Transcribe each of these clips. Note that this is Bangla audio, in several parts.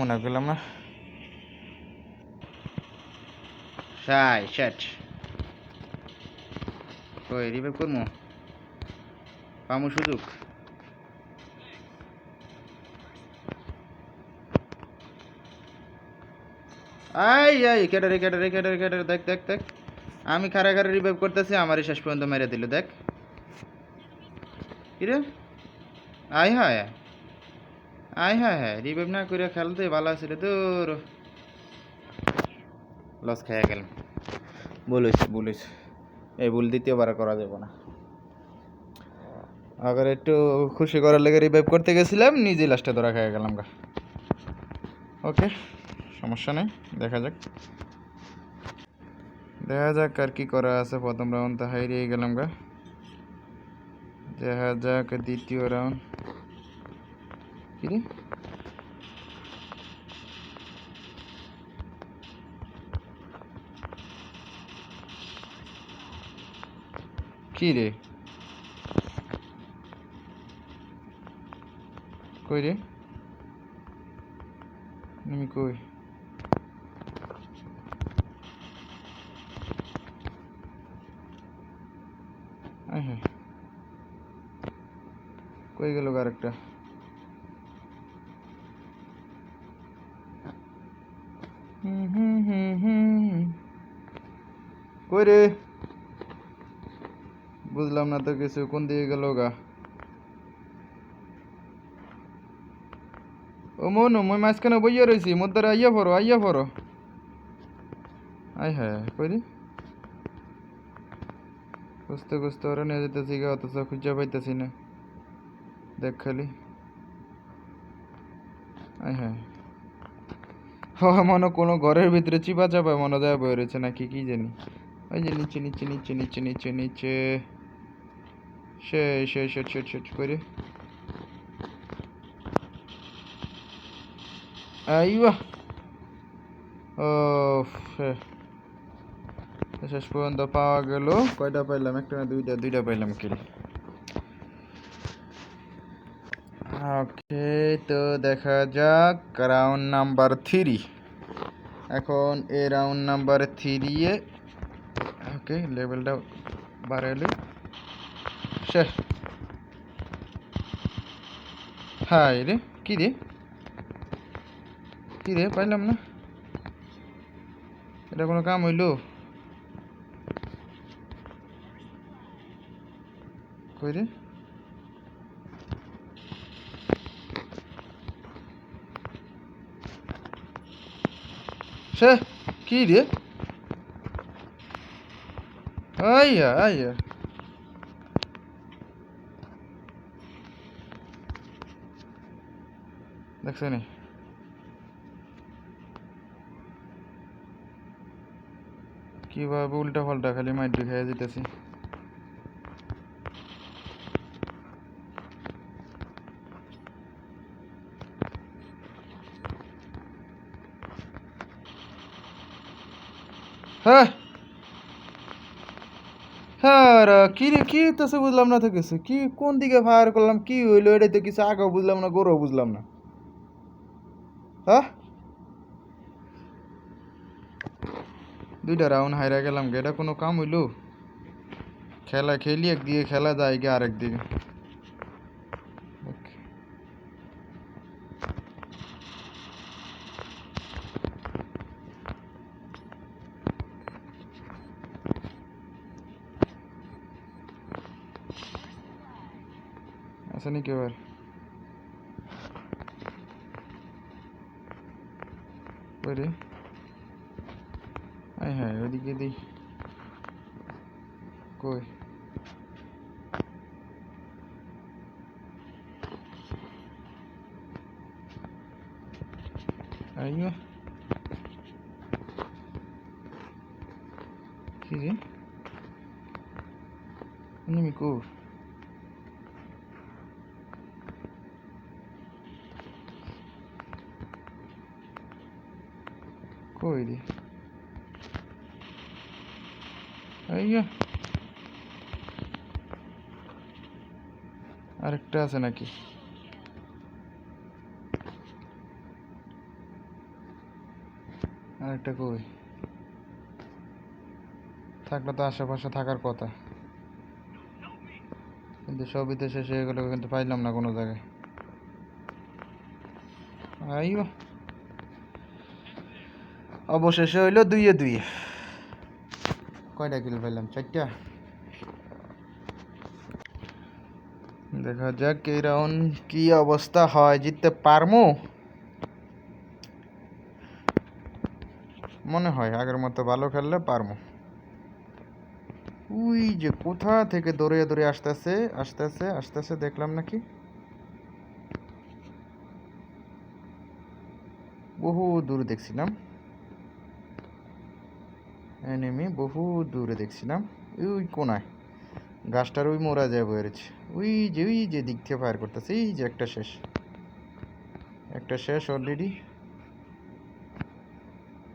মনে করলাম না সাই, শেট। কই রিভাইভ করব পামু সুযোগ। আই আই কেটারে কেটারে কেটারে কেটারে দেখ দেখ দেখ। আমি খারা খারা রিভাইভ করতেছি, আমারই শেষ পর্যন্ত মেরে দিল, দেখ। কিরে আয় হায়। আয় হ্যাঁ হ্যাঁ রিভাইভ না করে খেলতে ভালো আছে রে তোর লস খেয়ে গেলাম বলিস বলিস এই ভুল দ্বিতীয়বার করা যাবে না। আবার একটু খুশি করার লেগে রিভাইভ করতে গেছিলাম নিজে লাস্টে ধরা খেয়ে গেলাম গা। ওকে সমস্যা নেই, দেখা যাক। দেখা যাক আর কি করা আছে, প্রথম রাউন্ড তো হারিয়ে গেলাম গা। দেখা যাক দ্বিতীয় রাউন্ড কি রে কি রে? কই রে? আমি কই? কই গেল আরেকটা কই রে বুঝলাম না তো কিছু, কোন দিকে গেল গা? ও মনু, মই মাঝখানে বইয়া রয়েছি দ্বারা আইয়া পড়ো আইয়া পড়ো। আয় হ্যাঁ কই খুঁজতে খুঁজতে ওরা নিয়ে যেতেছি গা, অথচ খুঁজে পাইতেছি না। দেখ খালি। আয় হ্যাঁ। হ, মনে, কোনো ঘরের ভিতরে চিপা চাপা মনে যায় বয়ে রয়েছে নাকি, কি জানি। ওই যে নিচে নিচে নিচে নিচে নিচে নিচে সে সে সে সে সে করে ও শেষ পর্যন্ত পাওয়া গেল কয়টা পাইলাম একটা দুইটা দুইটা পাইলাম কিল ওকে তো দেখা যাক রাউন্ড নাম্বার থ্রি এখন এই রাউন্ড নাম্বার থ্রি ওকে লেভেলটা বাড়াইলে সে হাই রে কি রে কি রে পাইলাম না এটা কোনো কাম হইল কই রে সে কি রে আইয়া আইয়া দেখছ নি কীভাবে উল্টা পাল্টা খালি মাইট খাইয়া যেতেছি হ্যাঁ। হ্যাঁ রে, কি রে কি তো সে বুঝলাম না তো কিছু কি কোন দিকে ফায়ার করলাম কি হইল এটাই তো কিছু আগেও বুঝলাম না গরু বুঝলাম না। হ্যাঁ? দুইটা রাউন্ড হাইরা গেলাম এটা কোনো কাম হইল? খেলা খেলি একদিকে খেলা যায় গিয়ে আরেক দিকে আসে নাকি এবার কই রে আয় হ্যাঁ ওদিকে দিই কই আইয়া কি রে enemy কই রে আইয়া আরেকটা আছে নাকি? আরেকটা কই? থাকলে তো আশেপাশে থাকার কথা। কিন্তু সবই তো শেষ হয়ে গেলো, কিন্তু পাইলাম না কোনো জায়গায়। আইও অবশেষে হইল দুইয়ে দুই। কয়টা কিল পাইলাম চারটা? দেখা যাক এই রাউন্ড কি অবস্থা হয়, জিততে পারমু? মনে হয় আগের মতো ভালো খেললে পারমু। উই যে কোথা থেকে দৌড়ে দৌড়ে আসতেছে আসতেছে আসতেছে দেখলাম নাকি? বহু দূর দেখছিলাম। এনিমি বহু দূরে দেখছিলাম। ওই কোনায়। গাছটার ওই মোড়া যায় বয়েছে ওই যে ওই যে দিক থেকে ফায়ার করতেছে, এই যে একটা শেষ। একটা শেষ অলরেডি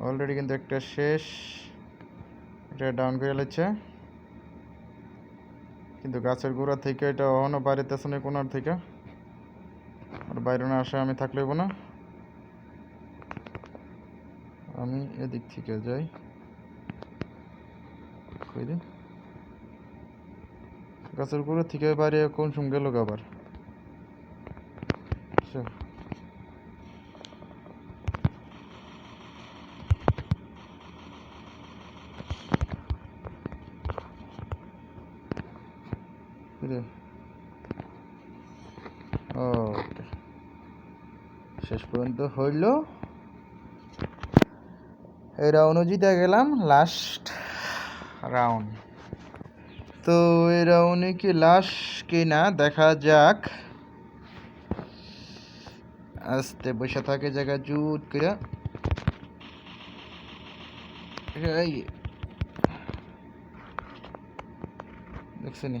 অলরেডি কিন্তু একটা শেষ। এটা ডাউন করে যাচ্ছে কিন্তু গাছের গোড়া থেকে এটা অহনো বাড়িতেছে না কোনার থেকে। আর বাইরে না আসা আমি থাকলে হইবো না। আমি এদিক থেকে যাই। রে গাছের গোড়া থেকে গেল আবার? শেষ পর্যন্ত হইল। এই রাউন্ডও জিতে গেলাম লাস্ট রাউন্ড তো এই রাউন্ডে কি লাস্ট কি না দেখা যাক। আস্তে বসে থাকে জায়গা জুট করে। এই। দেখছেনি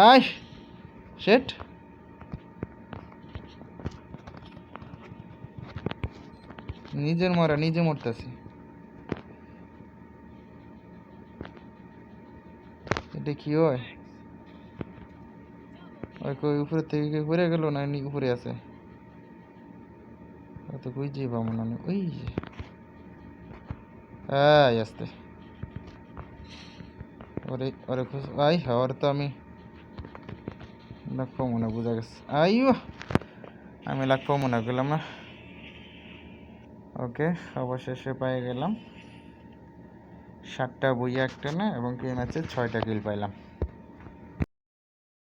হাই শেট নিজের মারা, নিজে মরতেছি। এটা কি হয়? ওই উপরে থেকে পড়ে গেল না নি উপরে আছে? তো যে বামন আমি। ওই যে। এই আসতে। ওরে ওরে খুশ আই ওর তো আমি লাগবো মনে বোঝা গেছে। আইও আমি লাগবো মনে করলাম না। ওকে, অবশেষে পেয়ে গেলাম। সাতটা বই একটা না, এবং কি ম্যাচে ছয়টা কিল পাইলাম।